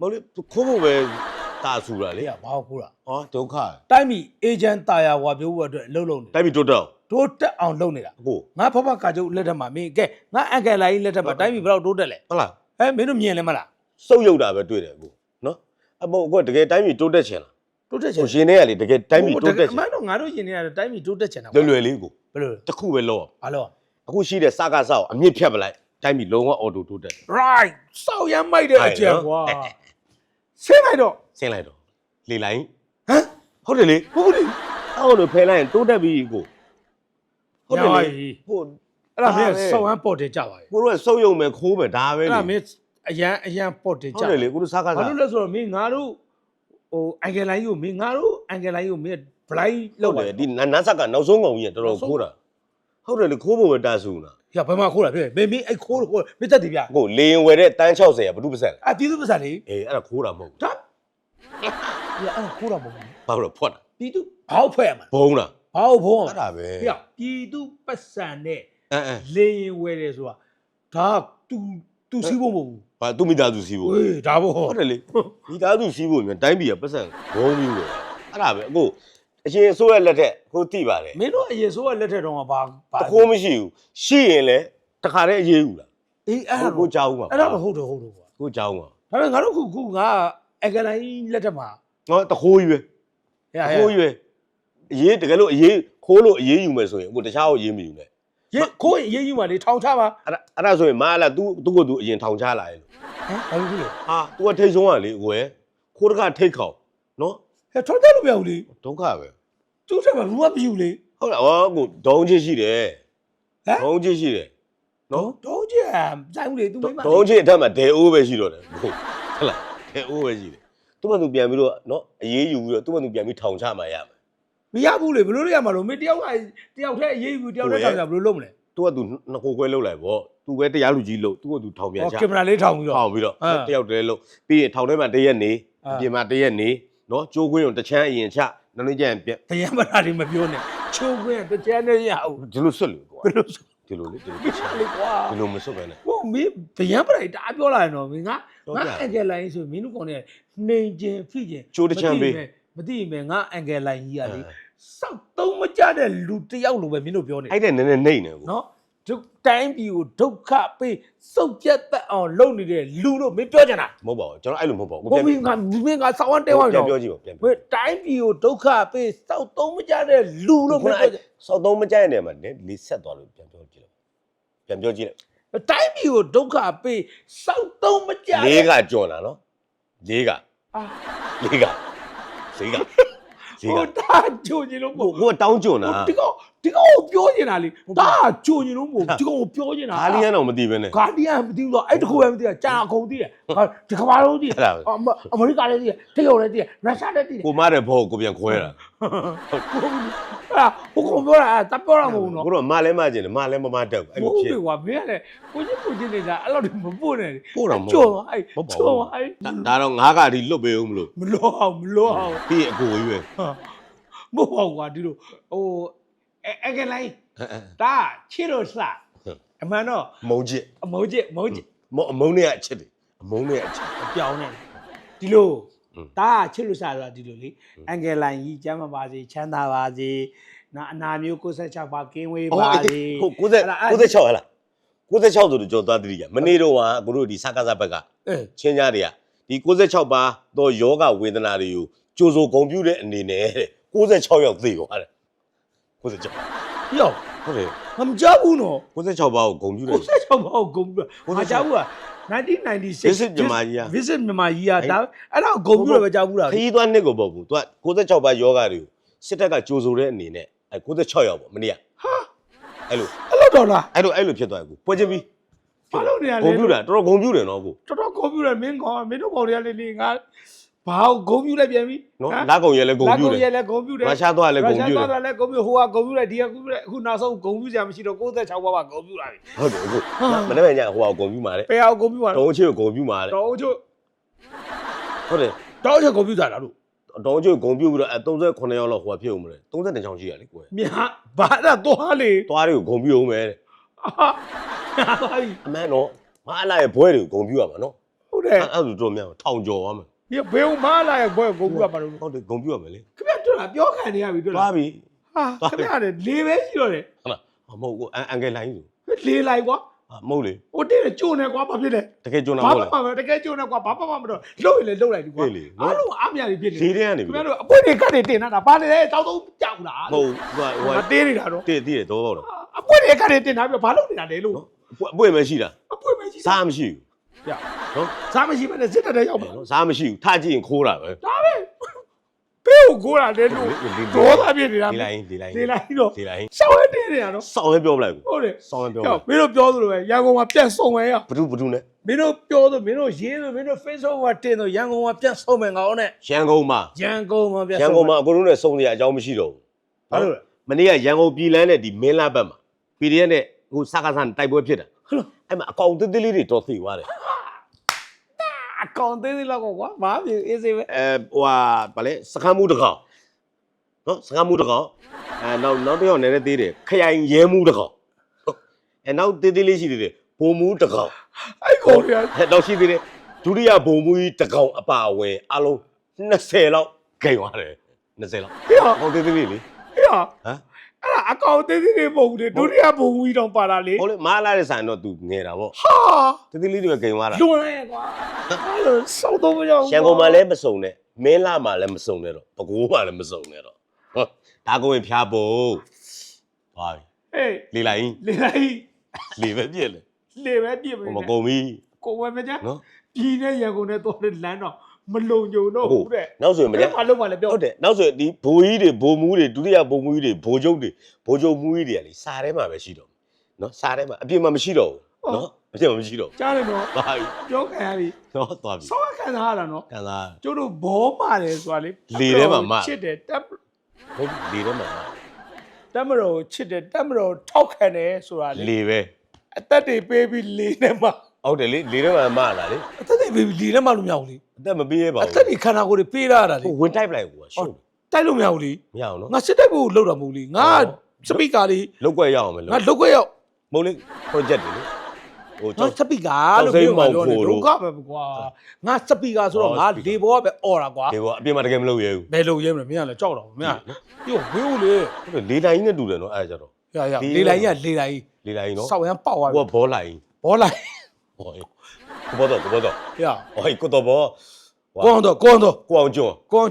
မဟုတ်လေသူခိုးဖို့ပဲတာဆူတာလေလေဘာကိုခိုးတာဩဒုက္ခတိုင်းပြည်အေဂျင့်တာယာဝါပြောဖို့အတွက်အလုပ်လုပ်နေတိုက်ပြီးတိုးတော့တို့တက်အောင်လုပ်နေတာအခုငါဖဖကာကျုပ်လက်ထက်မှာမင်းကဲငါအန်ကယ်လိုင်းလက်ထက်မှာတိုင်းပြည်ဘယ်တော့တိုးတက်လဲဟုတ်လားဟဲမင်းတို့မြင်လဲမလားစုပ်ယုတ်တာပဲတွေ့တယ် အခုနော်အပေါ်အခုတကယ်တိုင်းပြည်တိုးတက်ချင်လားတိုးတက်ချင်ဟိုရှင်တွေကလေတကယ်တိုင်းပြည်တိုးတက်ချအင်မှန်တော့ငါတို့ရှင်နေရတယ်တိုင်းပြည်တိုးတက်ချင်တာလွယ်လွယ်လေးကိုဘယ်လိုတစ်ခုပဲလောက်ဘာလို့အခုရှိတဲ့စကားဆောက်အမြင့်ဖြတ်ပလိုက်တိုင်းပြည်လုံးဝအော်တိုတိုးတက် right စောက်ရမ်းမိုက်တဲ့အကျံကွာဟဲ့ဆင်းလိုက်တော့ဆင်းလိုက်တော့လေလိုင်းဟမ်ဟုတ်တယ်လေဟုတ်တယ်အော်လို့ဖယ်လိုက်ရင်တိုးတက်ပြီကိုဟုတ်တယ်လေညာကြီးဟိုအဲ့ဒါမင်းဒါပဲစောက်ရမ်းပေါ်တင်ကြပါရဲ့ကိုတို့ကစုပ်ယုံမယ်ခိုးမယ်ဒါပဲအဲ့လေဒါမင်း အရန်အရန်ပေါ်တင်ဟုကြတ်တယ်လေကိုတို့စကားဘာဆောက်လို့လဲဆိုတော့မင်းငါတို့ဟိုအန်ကယ်လိုင်းကိုမင်းငါတို့အန်ကယ်လိုင်းကိုမင်းဘလိုင်းလုလောက်တ်ပါတယ်ဒီနတ်နတ်ဆက်ကနောက်ဆုံးကောင်ကြီးကတော်တော်ခိုးတာဟုတ်တယ်လေခိုးဖို့ပဲတာဆူနာရဘယ်မှာခိုးတာဖြစ်မင်းမင်းအဲ့ခိုးခိုးမင်းတက်တယ်ဗျာကိုလေရင်ဝယ်တဲ့တန်း60ကဘု து ပစက်အပြည်သူပစံလေအေးအဲ့ဒါခိုးတာမဟုတ်ဘူးဒါရအဲ့ခိုးတာမဟုတ်ဘူးဘာလို့လဲဖွက်တာပြည်သူဘောက်ဖွဲ့ရမှာဘုံလားဘာလို့ဖုံးအဲ့ဒါပဲပြပြည်သူပတ်စံနဲ့အဲအဲလေရင်ဝယ်တယ်ဆိုတာဒါက तू तू စီးဖို့မဟုတ်ဘူးဘာသူမိသားစုစီးဖို့ဝေးဒါပေါ့ဟုတ်တယ်လေမိသားစုစီးဖို့မြန်တိုင်းပြည်ကပတ်စံဘုံမျိုးပဲအဲ့ဒါပဲအခုအရှင်အစိုးရလက်ထက်ကိုသိပါတယ်မင်းတို့အရင်ဆိုးရလက်ထက်တော့ကဘာဘာတခိုးမရှိဘူးရှိရင်လည်းတခါတည်းအေးဘူးလားအေးအဲ့ဒါကိုတော့ကြောင်းပါအဲ့ဒါတော့ဟုတ်တယ်ဟုတ်တယ်ကွာကိုကြောင်းပါဒါပေမဲ့ငါတို့ခုခုငါအကလိုင်းလက်ထက်မှာငါတခိုးကြီးပဲဟဲ့တဟဲ့ခိုးကြီးပဲအေးတကယ်လို့အေးခိုးလို့အေးယူမယ်ဆိုရင်အခုတခြားကိုအေးမယူနဲ့ ရေခိုးရင်ရေးယူပါလေထောင်ချပါ အဲ့ဒါအဲ့ဒါဆိုရင်မာလာ तू သူ့ကို तू အရင်ထောင်ချလာရဲ့လို့ ဟမ်ဘာလို့လဲ ဟာ तू ကထိတ်ဆုံးကလေကိုယ်ခိုးတကထိတ်ခေါင်နော် ဟဲ့ထောင်ချလို့မရဘူးလေ ဒုက္ခပဲ သူ့ထက်မှာဘူးမပြူလေ ဟုတ်လားဟောကိုဒုံချင်းရှိတယ် ဟမ် ဒုံချင်းရှိတယ်နော် တော့ကြည့်စိုင်းဦးလေသူမိမ ဒုံချင်းအထက်မှာဒဲအိုးပဲရှိတော့တယ်ဟုတ်ဟုတ်လားဒဲအိုးပဲရှိတယ်သူ့ဘာသူပြန်ပြီးတော့နော်အေးယူပြီးတော့သူ့ဘာသူပြန်ပြီးထောင်ချမှရမယ် မရဘူးလေဘယ်လိုလဲရမှာလို့မင်းတယောက်ကတယောက်တည်းရေးယူတယောက်တည်းထောင်ချဘယ်လိုလုပ်မလဲသူကသူနှစ်ကိုခွဲလှုပ်လိုက်ပေါ့သူပဲတရားလူကြီးလှုပ်သူကသူထောင်ပြန်ဟောချကင်မရာလေးထောင်ပြီးတော့ထောင်ပြီးတော့အာတယောက်တည်းလှုပ်ပြီးရင်ထောင်ထဲမှာတရက်နေအာအပြင်မှာတရက်နေနော်ကျိုးခွင်းကိုတစ်ချမ်းအရင်ချနောက်နေ့ကျရင်ပြန်တရားမနာတွေမပြောနဲ့ချိုးခွင့်တကြမ်းနဲ့ရအောင်ဒီလိုဆွတ်လို့ကွာဘယ်လိုဆိုဒီလိုလေဒီလိုမချလေကွာဒီလိုမဆွတ်ပဲနဲ့ဟိုမင်းတရားပရိုက်တာပြောလာရင်တော့မင်းငါတော့ငါပြအန်ကယ်လိုင်းဆိုမင်းတို့ကောင်နဲ့နှိမ်ကျင်ဖိကျင်ချိုးတစ်ချမ်းပေး မသိရင်ပဲငါအန်ကယ်လိုင်းကြီးကလေစောက်သုံးမကြတဲ့လူတယောက်လိုပဲမင်းတို့ပြောနေအဲ့တဲ့နည်းနည်းနှိမ့်နေကိုနော်ဒုတိုင်းပြည်ကိုဒုက္ခပေးစုပ်ပြတ်သက်အောင်လုပ်နေတဲ့လူတို့မင်းပြောကြတာမဟုတ်ပါဘူးကျွန်တော်အဲ့လိုမဟုတ်ပါဘူးဟိုမင်းကမင်းကစောင်းဝမ်းတဲဝမ်းပြန်တော့ပြောကြည့်ပါပြန်ဝေးတိုင်းပြည်ကိုဒုက္ခပေးစောက်သုံးမကြတဲ့လူလို့မင်းပြောကြစောက်သုံးမကြိုက်တဲ့နေရာမှာလေးဆက်သွားလို့ပြန်ပြောကြည့်လိုက်ပြန်ပြောကြည့်လိုက်တိုင်းပြည်ကိုဒုက္ခပေးစောက်သုံးမကြတဲ့လေးကကြော်လာနော်လေးကအာလေးက လေးကလေးဟိုကတာချိုညင်လို့မကိုဟုတ်ကိုတောင်းကြော်နာဒီကောင်ဒီကောင်ကိုပြောနေတာလေဒါချိုညင်လို့မဟုတ်ဒီကောင်ကိုပြောနေတာအားလီယန်တော့မသိပဲနဲ့ဂါဒီယန်မသိဘူးတော့အဲ့တခုပဲမသိတာကြာအကုန်သိတယ်ဟာဒီကမ္ဘာလုံးသိတယ်အဲ့ဒါပဲအမအမေရိကလည်းသိတယ်တရုတ်လည်းသိတယ်ရုရှားလည်းသိတယ်ကိုမတဲ့ဘောကိုပြန်ခွဲတာ အာဟိုကောင်ပြောတာတပြောတာမဟုတ်ဘူးနော်ကိုတော့မလဲမကျင်တယ်မလဲမမတက်ဘူးအဲ့မလိုဟုတ်ဖြစ်ဘူးကွာမင်းကလည်းကိုကြီးကိုကြီးနေတာအဲ့လိုမပို့နဲ့ပို့တာမဟုတ်ကျော်ဘူးအဲ့ဟုတ်ပါဘူး ကျော်အဲ့ဒါတော့ငါးကဒီလွတ်ပေးဦးမလို့မလို့အောင်မလို့အောင်ပြီးရင်အကိုကြီးပဲဟာမဟုတ်ပါဘူးကွာဒီလိုဟိုအဲအကလိုင်းအဲအဲဒါချစ်လို့စဟုတ်အမှန်တော့မုံချစ်အမုန်းချစ်မုန်းချစ်မုံအမုံနဲ့အချစ်တယ်အမုံနဲ့အချစ် အပြောင်းနေဒီလို อืมဒါချစ်လို့စဆိုတာဒီလိုလေအန်ကယ်လိုင်းကြီးကျမ်းမပါစေချမ်းသာပါစေနာအနာမျိုး96ပါကင်းဝေးပါစေဟုတ်90 96ဟဲ့လား96ဆိုတော့ကျွန်တော်သွားတတိရမနေ့တော့ကကိုတို့ဒီစကားစားဘက်ကအဲချင်းကြားတွေကဒီ96ပါတော့ယောဂဝေဒနာတွေကိုကြိုးစိုးဂုံပြူတဲ့အနေနဲ့တဲ့96ရောက်သေသွားတယ်96ပြောဟုတ်တယ်ငါမကြောက်ဘူးနော်96ပါကိုဂုံပြူတယ်96ပါကိုဂုံပြဟာကြောက်ဘူးက 1996 Visit မြန်မာကြီးက visit မြန်မာကြီးကဒါအဲ့ဒါကိုဂုံပြတော့ပဲကြောက်ဘူးလားခရီးသွားနှစ်ကိုပေါ့ဘူး तू က96ပါယောဂတွေကိုစစ်တပ်ကကြိုးစိုးတဲ့အနေနဲ့အဲ96ရောက်ပေါ့မနေ့ကဟာအဲ့လိုအဲ့လိုတော့လားအဲ့လိုအဲ့လိုဖြစ်သွားကူပွဲချင်းပြီးဘာလို့နေရလဲဂုံပြူတာတော်တော်ဂုံပြူတယ်နော်ကိုတော်တော်ဂုံပြတယ်မင်းကောင်မင်းတို့ကောင်တွေကလေလေငါ ဘာကိုဂုံပြလိုက်ပြန်ပြီ နော်လာကုံရဲလဲဂုံပြူ လာ တယ် ရဲလဲဂုံပြတယ် ရုရှားသွားလဲဂုံပြူတယ် ရုရှားသွားလဲဂုံပြဟိုကဂုံပြတယ်ဒီကဂုံပြတယ်အခုနောက်ဆုံးဂုံပြစရာမရှိတော့96ပါးပါဂုံပြလာပြီ ဟုတ်တယ်အခုမနေ့ကညဟိုကဂုံပြူมาတဲ့ ဘယ်အောင်ဂုံပြပါ တုံးချစ်ကိုဂုံပြူมาတဲ့ တော့ချို့ ဟုတ်တယ် တော့ချို့ဂုံပြတာလားလို့ တုံးချစ်ဂုံပြူပြီးတော့အဲ38ရောက်လောက်ဟိုကဖြစ်ဦးမလဲ32ချောင်းရှိရလေကိုယ် မြာဘာသာသွားလေ သွားတွေကိုဂုံပြူအောင်မယ်တဲ့ အာညာသွားပြီ အမှန်တော့မအလာရဲ့ဘွဲတွေကိုဂုံပြူရမှာနော် ဟုတ်တယ် အဲ့အဲ့လိုတော့မြန်ထောင်ကျော်ရမှာ ဒီဘယ်မှာလာရဲ့ဘွဲဂုံပြပါလို့ဟုတ်တယ်ဂုံပြူရမယ်လေခင်ဗျတို့လားပြောခံနေရပြီတို့တွားလားပြီဟာခင်ဗျလေလေးပဲရှိတော့တယ်ဟုတ်လားမဟုတ်ကိုအန်ကယ်လိုင်းဆိုလေးလိုက်ကွာမဟုတ်လေဟိုတင်းကြုံနေကွာဘာဖြစ်လဲတကယ်ကျွန်တော်ဘာမဟုတ်မှလားမတကယ်ကြုံနေကွာဘာမှမတော့လှုပ်ရင်လည်းလှုပ်လိုက်ပြီကွာဟေးလေနော်အားလုံးအမြတွေဖြစ်နေလေးတဲ့ကနေခင်ပြီဗျတို့အပွင့်တွေကတ်တွေတင်တာဘာလဲတောက်တော့ကြောက်လားမဟုတ်ဟိုဟိုမသေးနေတာတော့တည်တည်တယ်တော့ပေါ့တော့အပွင့်တွေကတ်တွေတင်တာပြီးဘာလုပ်နေတာလဲလို့နော်အပွင့်မရှိတာအပွင့်မရှိစားမရှိဘူး ပြနော်စားမရှိမနဲ့စစ်တပ်တဲ့ရောက်ပါနော်စားမရှိဘူးထကြည့်ရင်ခိုးတာပဲဒါပဲဘေးကိုကိုလာတယ်လို့ဒေါသပြနေတာဒီလိုက်ဒီလိုက်ဒီလိုက်တော့ဒီလိုက်ရှောင်းရတင်နေတာနော်စောင်းပဲပြောပလိုက်ဘူးဟုတ်တယ်စောင်းပဲပြောပကြောလိုက်က်မင်းတို့ပြောသလိုပဲရန်ကုန်မှာပြတ်ဆုံးမယ်ရဘဒုဘဒုနဲ့မင်းတို့ပြောသလိုမင်းတို့ရေးသလိုမင်းတို့ Facebook မှာတင်တော့ရန်ကုန်မှာပြတ်ဆုံးမယ်ငါအောင်နဲ့ရန်ကုန်မှာရန်ကုန်မှာပြတ်ရန်ဆုံးကုန်မှာအကုန်လုံးနဲ့စုံစရာအကြောင်းမရှိတော့ဘူးဘာလို့လဲမနေ့ကရန်ကုန်ပြည်လန်းနဲ့ဒီမင်းလာဘက်မှာ PDF နဲ့ဟိုစကားဆန်တိုက်ပွဲဖြစ်တာဟုတ်လားအဲ့မှာအကောင်သေးသေးလေးတွေတော်သိသွားတယ် အကောင်သေးသေးလောက်ကွာဘာဖြစ်အေးစေးပဲအဲဟိုဟာဗာလဲစခန်းမှုတစ်ကောင်နော်စကားမှုတစ်ကောင်အဲနောက်နောက်တစ်ယောက်နည်းနည်းသေးတယ်ခရိုင်ရဲမှုတစ်ကောင်ဟုတ်အဲနောက်သေးသေးလေးရှိသေးတယ်ဘုံမှုတစ်ကောင်အဲ့ကောင်တွေကအဲနောက်ရှိသေးတယ်ဒုတိယဘုံမှုကြီးတစ်ကောင်အပါအဝင်အလုံး20လောက်ဂိမ်းသွားတယ်20လောက်ဟေ့ဟာဟုတ်သေးသေးလေးလေဟေ့ဟာဟမ် အဲ့ဒါအကောင်သေးသေးလေးပုံတယ်ဒုတိယဘုံကြီးတောင်ပါလာလေဟုတ်လေမားလာတဲ့ဆိုင်တော့သူငယ်တာပေါ့ဟာသေးသေးလေးတွေဂိမ်းသွားတာလွန်လိုက်ရကွာအဲ့လိုစောက်တော့မကြောက်ရှန်ကုန်မှာလည်းမစုံနဲ့မင်းလာမှာလည်းမစုံနဲ့တော့ပကိုးမှာလည်းမစုံနဲ့တော့ဟုတ်ဒါကိုဝင်ဖျားဖို့ပါပြီဟေးလေလိုက်ရင်လေလိုက်လေပဲပြည့်လေလေပဲပြစ်မဟိုယ်မကုန်ပြီကိုဝဲမကြနော်ပြည်နဲ့ရန်ကုန်နဲ့တော့လမ်းတော့ မလုံကြုံတော့ဘူးတဲ့နောက်ဆိုရင်မဘကြယ်မှာလုံးမလဲပြောဟုတ်တယ်နောက်ဆိုရင်ဒီဘိုးကြီးတွေဘိုးမူးတွေဒုတိယဘိုးမူးကြီးတွေဘိုးချုပ်တွေဘိုးချုပ်မူးကြီးတွေကလေစားထဲမှာပဲရှိတော့မယ်နော်စားထဲမှာအပြင်မှာမရှိတော့ဘူးနော်အပြင်မှာမရှိတော့ကြားတယ်နော်ဘူးပါပြီပြောခံရပြီနော်သွားပြီဆောင်းခံစားရတာနော်ကန်လာကျတို့ဘောမာတယ်ဆိုတာလေလေထဲမှာမချစ်တယ်တပ်ဟုတ်လေထဲမှာတပ်မတော်ကိုချစ်တယ်တပ်မတော်ကိုထောက်ခံတယ်ဆိုတာလေလေပဲအသက်တွေပေးပြီးလေနဲ့မှာ ဟုတ်တယ်လေလေထဲမှာမလာလေအသက်တွေပေးပြီးလေနဲ့မှာလို့မရဘူးလေအသက်မပြေးရပါအဘူးသက်တွေခန္ဓာကိုယ်တွေပေးရတာလေဟိုဝင်တိုက်ပလိုက်ကွာရှုပ်တိုက်လို့မရဘူးလေမရအောင်နော်ငါစစ်တိုက်ဖို့လောက်တာမဟုတ်လေငါဟုတ်စပီကာလေးလောက်ွက်ရအောင်မယ်လို့ငါလုတ်ခွဲရောက်မဟုတ်လေ project တွေလေဟိုငါကျွန်စပီကာလို့ကျောက်စိမ်းပြောမှာပြောနေမောင်ဖိုတို့ဒုက္ခပဲကွာငါစပီကာဆိုတော့ဟောငါ speaker လေဘောကပဲអော်တာကွာဒီကအပြင်မှာတကယ်မလုပ်ရဘူးဘယ်လိုရဲမလဲမင်းကလည်းကြောက်တော့မင်းကပြောဝေးဦးလေဟုတ်တယ်လေတိုင်းကြီးနဲ့တူတယ်နော်အဲ့ဒါကြတော့ရရဒီလေလိုက်ကြီးကလေလိုက်ကြီးလေတိုင်းနော်စောက်ရမ်းပေါက်သွားကိုပြီကဘောလိုက်ဘောလိုက် ဟောကိုဘောတော့ကိုဘောတော့ရဟောကိုတော့ဘောကောင်းတော့ကောင်းတော့ကိုအောင်ကျွန်းကောင်း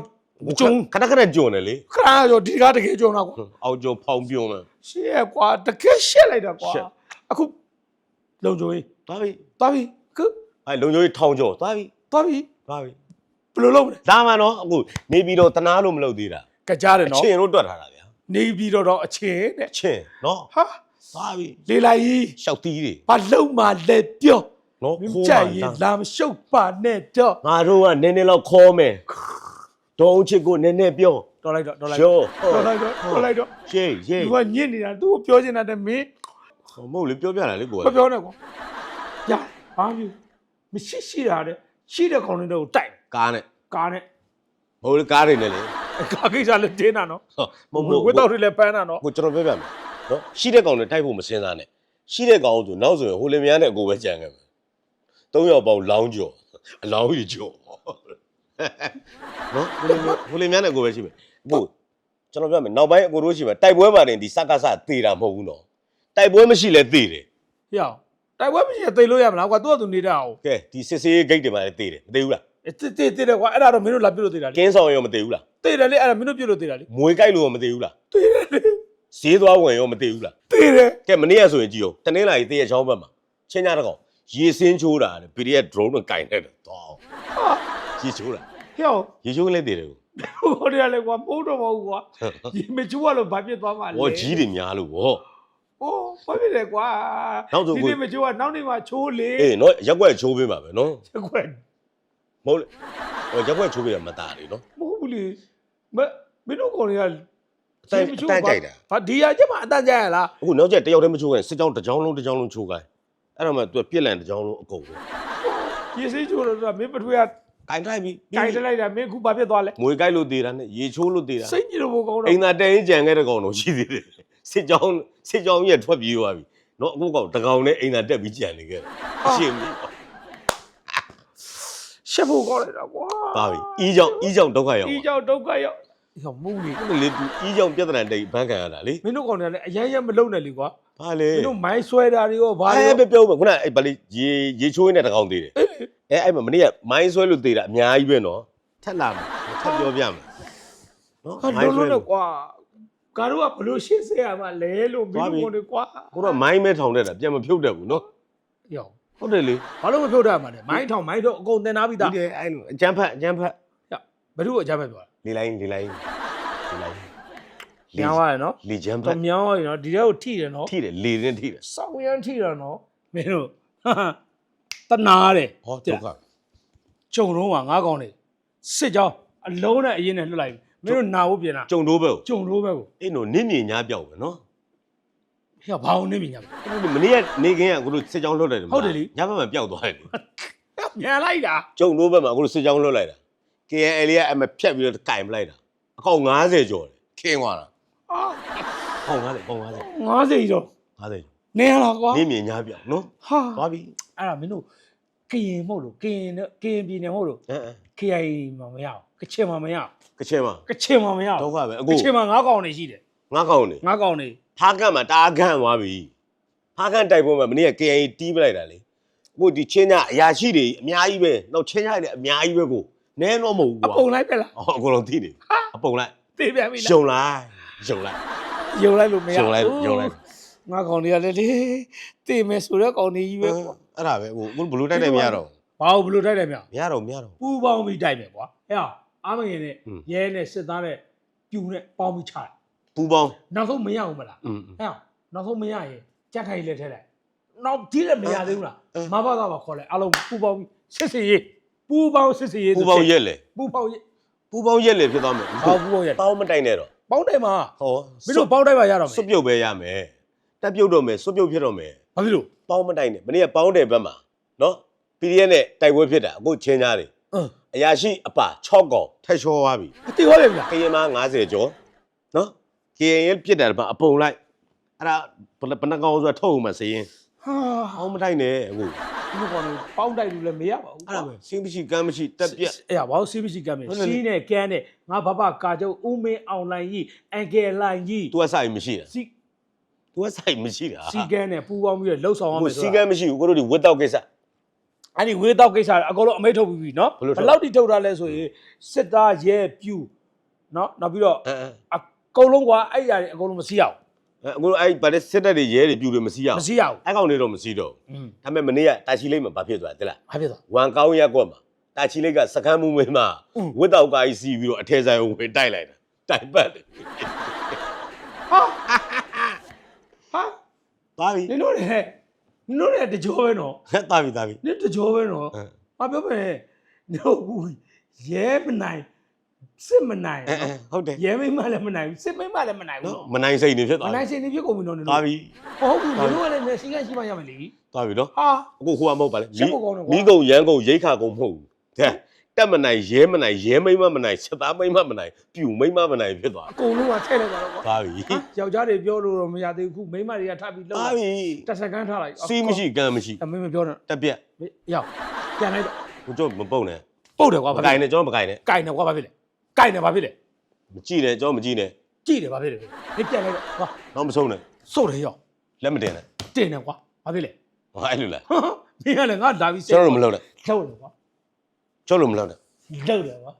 ကျုံခဏခဏကျွန်းတယ်လေခါရောဒီကားတကယ်ကျုံတော့ကွာအောင်ကျွန်းဖောင်းပြုံးမယ်ရှေ့ရကွာတကယ်ရှက်လိုက်တာကွာရှက် အခုလုံကြုံကြီးသွားပြီသွားပြီခုအဲ့လုံချိုးကြီးထောင်ကျော်သွားပြီသွားပြီသွားပြီဘယ်လိုလုပ်မလဲဒါမှနော်အခုနေပြီးတော့တနာလို့မလုပ်သေးတာကြကြားတယ်အနော်ချင်းတို့တွက်ထားတာဗျာနေပြီးတော့တော့အချင်းတဲ့အချင်းနော်ဟာသွားပြီလေလိုက်ကြီးရှောက်တီးတွေဘာလုံမှလဲပြော နော်မင်းခိုးကြိုမှက်ရင်သားလာမရှုပ်ပါနဲ့တော့ငါတို့ကနည်းနည်းလောက်ခေါ်မယ်ဒေါအောင်ချစ်ကိုနည်းနည်းပြောတော်လိုက်တော့တော်လိုက်ရှောတော်လိုက်တော့တော်လိုက်တော့ရှေးရှေးသူကညစ်နေတာသူ့ကိုပြောချင်တာတဲ့မင်းမဟုတ်လေပြောပြတာလေကိုမပြောနဲ့ကွာရဘာမျိုးမရှိရှိတာတဲ့ရှိတဲ့ကောင်တွေတော့တိုက်ကားနဲ့ကားနဲ့မဟုတ်လေကားတွေနဲ့လေကားကိစ္စလည်းတင်းတာနော်မဟုတ်ဝတ်တော့တွေလည်းပန်းတာနော်ကိုကျွန်တော်ပြောပြမယ်နော်ရှိတဲ့ကောင်တွေတိုက်ဖို့မစင်စားနဲ့ရှိတဲ့ကောင်ဆိုနောက်ဆိုရင်ဟိုလင်မယားနဲ့အကိုပဲကြံခဲ့မယ် သုံးယောက်ပေါင်းလောင်းကြော်အလောင်းကြီးကြော်နော်ဟိုလင်မယားဟိုလင်မယားနဲ့အကိုပဲရှိမယ်ကိုကျွန်တော်ပြောမယ်နောက်ပိုင်းအကိုတို့ရှိမယ်တိုက်ပွဲမှာတင်ဒီစကားစသေတာမဟုတ်ဘူးနော်တိုက်ပွဲမရှိလဲသေတယ်ရအောင်တိုက်ပွဲမရှိရင်သိလို့ရမလားကွာသူ့ကသူနေတာအောင်ကဲဒီစစ်စေးဂိတ်တွေမှာလည်းသေတယ်မသေဘူးလားတိတိတိတယ်ကွာအဲ့ဒါတော့မင်းတို့လာပြလို့သေးတာကလေင်းဆောင်ရောမသေဘူးလားသေတယ်လေအဲ့ဒါမင်းတို့ပြလို့သေးတာလေမွေကြိုက်လို့ရောမသေဘူးလားသေတယ်လေဈေးသွားဝင်ရောမသေဘူးလားသေတယ်ကဲမနေ့ကဆိုရင်ကြည့်အောင်တနင်္လာရီတည့်ရချောင်းဘက်မှာချင်းကြတကောင် ရေစင်းချိုးတာလေ PDF drone နဲ့ကင်နေတယ်တော့ဟာရေချိုးတာဟဲ့အောင်ရေချိုးကလေးတည်တယ်ကိုဟိုတည်းကလည်းကွာပိုးတော့မဟုတ်ကွာဒီမချူရလို့ဘာဖြစ်သွားမှာလဲဝေါ်ကြီးတွေများလို့ဗောအိုးဘာဖြစ်လဲကွာနောက်ဆိုဒီကိုနေ့မချူကနောက်နေ့မှချိုးလေအေးနော်ရက်ွက်ချိုးပေးပါပဲနော်ချက်ကွက်မဟုတ်လေဟိုရက်ွက်ချိုးပေးတာမတားလေနော်မဟုတ်ဘူးလေမမင်းတို့ကောင်တွေကအတန်းအတန်းကြိုက်တာဘာဒီရချက်မှအတန်းကြိုက်ရလားအခုနောက်ကျတယောက်တည်းမချိုးခိုင်းစစ်ကြောင်းတစ်ကြောင်းလုံးတစ်ကြောင်းလုံးချိုးခိုင်း အဲ့တော့မှသူပြက်လန်တစ်ကြောင်းလုံးအကုန်ပဲရေစိချိုးတော့ဆိုတာမင်းပထွေးကကင်တိုင်းပြီကြိုက်လိုက်တာမင်းအခုဘာဖြစ်သွားလဲမွေကြိုက်လို့သေးတာနဲ့ရေချိုးလို့သေးတာစိတ်ညစ်လို့ဘကောင်းတော့အိမ်သာတဲရင်ကြံခဲ့တဲ့ကောင်တော့ရှိသေးတယ်စစ်ကြောင်းစစ်ကြောင်းကြီးကထွက်ပြေးသွားပြီနော်အခုကောင်တကောင်နဲ့အိမ်သာတက်ပြီးကြံနေခဲ့တယ်အရှင်းပြီရှက်ဖို့ကောင်းလိုက်တာကွာပါပြီအီးကြောင့်အီးကြောင့်ဒုက္ခရောက်ဒီကြောင့်ဒုက္ခရောက်ဟောမူလေပါလေသူအီးကြောင့်ပြဿနာတိတ်ဘန်းခံရတာလေမင်းတို့ကောင်တွေကလည်းအရင်ရမလုံနဲ့လေကွာ ဘာလေမင်းတို့မိုင်းဆွဲတာတွေရောဘာတွေအဲရောပဲပြောမယ်ခုနအဲ့ဗလီရေရေချိုးနေတဲ့တကောင်သေးတယ်အေးအဲအဲ့မှာမနေ့ကမိုင်းဆွဲလို့သေးတာအများကြီးပဲနော်ထက်လာမယ်ထက်ပြောပြမယ်နော်ဟာလုံးလုံးနဲ့ကွာကာတို့ကဘလို့ရှင်းစေရမှာလဲလို့မင်းတို့ကောင်တွေကွာကိုတော့မိုင်းမဲထောင်တဲ့တာပြန်မဖြုတ်တတ်ဘူးနော်ယောဟုတ်တယ်လေဘာလို့မဖြုတ်တတ်မှာလဲမိုင်းထောင်မိုင်းတော့အကုန်တင်ထားပြီးသားဒီအဲ့လိုအကြမ်းဖက်အကြမ်းဖက်ဘယ်သူ့ကိုအကြမ်းပဲပြောလေလိုက်လေလိုက်လေလိုက် ညောင်းရတယ်နော်လေချမ်းဖတော့က်မြောင်းရတယ်နော်ဒီထဲကိုထိတယ်နော်ထိတယ်လေနဲ့ထိတယ်စောင်းရမ်းထိတယ်နော်မင်းတို့တနာတယ်ဟောဒုက္ခကြုံတော့ကငါးကောင်နေစစ်ကြောင်းအလုံးနဲ့အရင်နဲ့လွတ်လိုက်ပြီမင်းတို့နာဖို့ပြင်တာကြုံတော့ပဲကိုကြုံတော့ပဲကိုအဲ့လိုနင့်မြင်ညာပြောက်ပဲနော်ဟေ့ဘာအောင်နေမြင်ကြမမနေ့ကနေခင်းကကိုတို့စစ်ကြောင်းလွတ်လိုက်တယ်ဟုတ်တယ်လေညဘက်မှာပျောက်သွားတယ်လေလဲမြန်လိုက်တာကျုံတို့ဘက်မှာကိုတို့စစ်ကြောင်းလွတ်လိုက်တာ KNL ကအမဖြတ်ပြီးတော့ကင်ပလိုက်တာအကောက်90ကျော်တယ်ခင်းသွားတာ အာပုံ50ပုံ50 90ကျော်50နေရလားကွာနင်းမြင်ညာပြောင်းနော်ဟာသွားပြီအဲ့ဒါမင်းတို့ကရင်မဟုတ်လို့ကရင်နဲ့ကရင်ပြည်နယ်မဟုတ်လို့ အဲအဲ KI မှာမရအောင်ကချင်မှာမရအောင်ကချင်မှာကချင်မှာမရအောင်ဒုက္ခပဲအကကိုချင်မှာငါးကောင်နေရှိတယ်ငါကောင်းနေငါးကောင်နေဖားကန့်မှာတားကန့်သွားပြီဖားကန့်တိုက်ပွဲမှာမနေ့က KI တီးပလိုက်တာလေအခုဒီချင်းညအရာရှိတွေအများကြီးပဲနောက်ချင်းညတွေအများကြီးပဲကိုနဲတော့မဟုတ်ဘူးအကွာပုံလိုက်ပဲလားအော်အကုန်လုံးသိနေအပုံလိုက်သိပြန်ပြီလားယုံလိုက် ယုံလိုက်ယုံလိုက်လို့မရယုံလိုက်ဘူးယုံလိုက်ငါကောင်တွေကလည်းလေတေမယ်ဆိုတော့ကောင်တွေကြီးပဲကွာအဲ့ဒါပဲဟိုအခုဘလူးတိုက်တယ်မရတော့ဘာလို့ဘလူးတိုက်တယ်မရမရတော့မရတော့ပူပေါင်းပြီးတိုက်မယ်ကွာဟဲ့အာမငယ်နဲ့ရဲနဲ့စစ်သားနဲ့ပြူနဲ့ပေါင်းပြီးချတယ်ပူပေါင်းနောက်ဆုံးမရအောင်မလားဟဲ့နောက်ဆုံးမရရင်ကြက်ထိုင်လက်ထဲလိုက်နောက်ဒီလည်းမရသေးဘူးလားမဘာသာပါခေါ်လိုက်အလုံးပူပေါင်းပြီးစစ်စစ်ရေးပူပေါင်းစစ်စစ်ရေးပူပေါင်းရက်လေပူပေါင်းရက်ပူပေါင်းရက်လေဖြစ်သွားမယ်ပူပေါင်းရက်ပေါင်းမတိုင်နဲ့တော့ ပေါင်းတိုက်မှာဟောမင်းတို့ပေါင်းတိုက်ပါရတော့မယ်စွတ်ပြုတ်ပဲရမယ်တက်ပြုတ်တော့မယ်စွတ်ပြုတ်ဖြစ်တော့မယ်ဘာဖြစ်လို့ပေါင်းမတိုက်နဲ့မနေ့ကပေါင်းတယ်ဘက်မှာနော် PDF နဲ့တိုက်ပွဲဖြစ်တာအခုချင်းကြားတွေအင်းအရာရှိအပါ6កောင်ထက်လျှောသွားပြီအတိသွားပြီလားခရင်မ90ကျော်နော် KN ပြစ်တယ်ဗျအပုံလိုက်အဲ့ဒါဘယ်ဘယ်နှကောင်ဆိုတာထုတ်အောင်မစရင်ဟာပေါင်းမတိုက်နဲ့အခု ဒီလိုကောင်တွေပေါင်းတိုက်လို့လည်းမရပါဘူးအဲ့ဒါပဲစင်းမရှိကမ်းမရှိတက်ပြက် အဲ့ဒါဘာလို့စီးမရှိကမ်းမယ်ဟုတ်တယ်လေ စီးနဲ့ကမ်းနဲ့ငါဘဘကာကျုပ်ဦးမင်းအောင်လိုင်ကြီးအန်ကယ်လိုင်ကြီးသူကဆိုင်မရှိတာ စီသူကဆိုင်မရှိတာစီကမ်းနဲ့ပူပေါင်းပြီးတော့လှုပ်ဆောင်ရဟိုမယ်စီဆိုကတော့မ်းမရှိဘူးကိုတို့ဒီဝတ်တော့ကိစ္စ အဲ့ဒီဝေးတော့ကိစ္စအကုန်လုံးအမိတ်ထုတ်ပြီးပြီနော်ဘယ်လိုထုတ် လောက်တိထုတ်တာလဲဆိုရင်စစ်သားရဲပြူနော်နောက်ပြီးတော့အဲအဲအကုန်လုံးကွာအဲ့ຢာတွေအကုန်လုံးမစီးရအောင် အခုအဲ့ဗတ်စစ်တပ်တွေရဲတွေပြူတွေမစီးရအောင်မစီးရအောင်အဲ့ကောင်တွေတော့မစီးတော့ဒါပေမဲ့မနေ့ကတာချီလိတ်မှာဘာဖြစ်သွားလဲတလားဘာဖြစ်သွားဝမ်ကောင်းရက်ကွက်မှာတာချီလိတ်ကစကမ်းမှုမင်းမှာဝစ်တောက်ကာကြီးစီးပြီးတော့အထဲဆိုင်ကိုဝင်တိုက်လိုက်တာတိုက်ပတ်တယ်ဟာဟာတာပြီနင်တို့လည်းနင်တို့လည်းတကြောပဲနော်တာပြီတာပြီနင်တကြောပဲနော်ငါပြောမယ်နင်တို့ရဲမနိုင် စစ်မနိုင်အဲအဲဟုတ်တယ်ရဲမိမလည်းမနိုင်ဘူးစစ်မိမလည်းမနိုင်ဘူးနော်နော်မနိုင်စိတ်နေဖြစ်။မသွားနိုင်ပြီစင်နေဖြစ်ကုန်ပြီနော်နင်တို့သွားပြီ။ဟုတ်ဘူးနင်တို့ကလည်းနေစီကရှိမှရမယ်လေသွားပြီနော်။ဟာအခုဟိုကမဟုတ်ပါလေရှက်ဖို့ကောင်းတယ်ကွာမိကုံရမ်းကုံရိတ်ခါကုံမဟုတ်ဘူးတဲ့တက်မနိုင်ရဲမနိုင်ရဲမိမမနိုင်ချက်သားမိမမနိုင်ပြူမိမမနိုင်ဖြစ်သွားအကုန်လုံးကထည့်လိုက်ပါတော့ကွာသွားပြီ။ဟာယောက်ျားတွေပြောလို့တော့မရသေးဘူးခုမိန်းမတွေကထပ်ပြီးလှုပ်သွားပြီတက်စကန်ထားလိုက်စီးမရှိကမ်းမရှိအမေမပြောနဲ့တက်ပြက်မေရောက်ပြန်လိုက်တော့ကိုတို့မပုတ်နဲ့ပုတ်တယ်ကွာမဘာကဖြစ်င်လဲနဲ့ကျွန်တော်မကင်နဲ့ကင်တယ်ကွာဘာဖြစ်လဲ ကင်တယ်ဘာဖြစ်လဲမကြည့်နဲ့ကျွန်တော်မကြည့်နဲ့ကြည့်တယ်ဘာဖြစ်လဲဒီပြန်လိုက်တော့ကွာတော့မဆုံးနဲ့စုတ်တယ်ရောက်လက်မတင်နဲ့တင်တယ်ကွာဘာဖြစ်လဲဟောအဲ့လိုလားဟာမင်းကလည်းငါလာပြီးကျွန်တော်တို့မလုပ်နဲ့လှုပ်တယ်ကွာကျွန်တော်တို့မလုပ်နဲ့လှုပ်တယ်ကွာ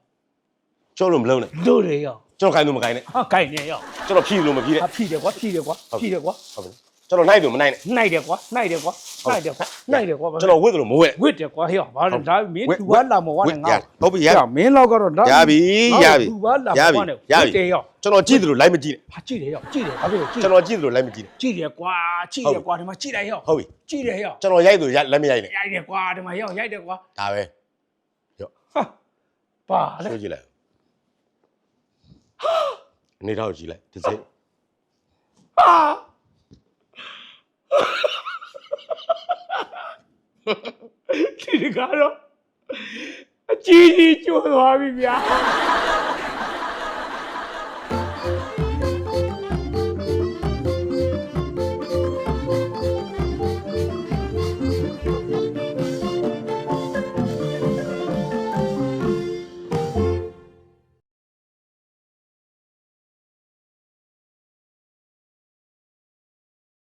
ကျွန်တော်တို့မလုပ်နဲ့လှုပ်တယ်ရောက်ကျွန်တော်ခိုင်းလို့မခိုင်းနဲ့ဟာကိုင်နေရောက်ကျွန်တော်ဖြီးလို့မဖြီးနဲ့ဟာဖြီးတယ်ကွာဖြီးတယ်ကွာဖြီးတယ်ကွာဟုတ်ပြီ ကျွန်တော်နိုင်လို့မနိုင်နဲ့နှိုက်တယ်ကွာနှိုက်တယ်ကွာနှိုက်တယ်ကွာနှိုက်တယ်ကွာကျွန်တော်ဝတ်တယ်လို့မဝတ်ဝစ်တယ်ကွာဟေ့ဘာလဲဒါမင်းဝစ်သူကလာမဝါနဲ့ငါဟုတ်ပြီရမင်းလောက်ကတော့ဒါရပြီရပြီသူကလာမရဝါပြီနဲ့ရဝပြီစ်တယ်ရောက်ကျွန်တော်ကြည့်တယ်လို့လိုက်မကြည့်နဲ့ဟာကြည့်တယ်ရောက်ကြည့်တယ်ဘာဖြစ်လဲကြည့်ကျွန်တော်ကြည့်တယ်လို့လိုက်မကြည့်နဲ့ကြည့်တယ်ကွာကြည့်တယ်ကွာဒီမှာကြည့်လိုက်ရောက်ဟုတ်ပြီကြည့်တယ်ရောက်ကျွန်တော်ရိုက်သူလက်မရိုက်နဲ့ရိုက်တယ်ကွာဒီမှာရောက်ရိုက်တယ်ကွာဒါပဲဟာပါလေဆိုကြည့်လိုက်အနေတော့ကြည့်လိုက်တစ်စိဟာ ဒီကတော့အကြီးကြီးကျွတ်သွားပြီဗျာ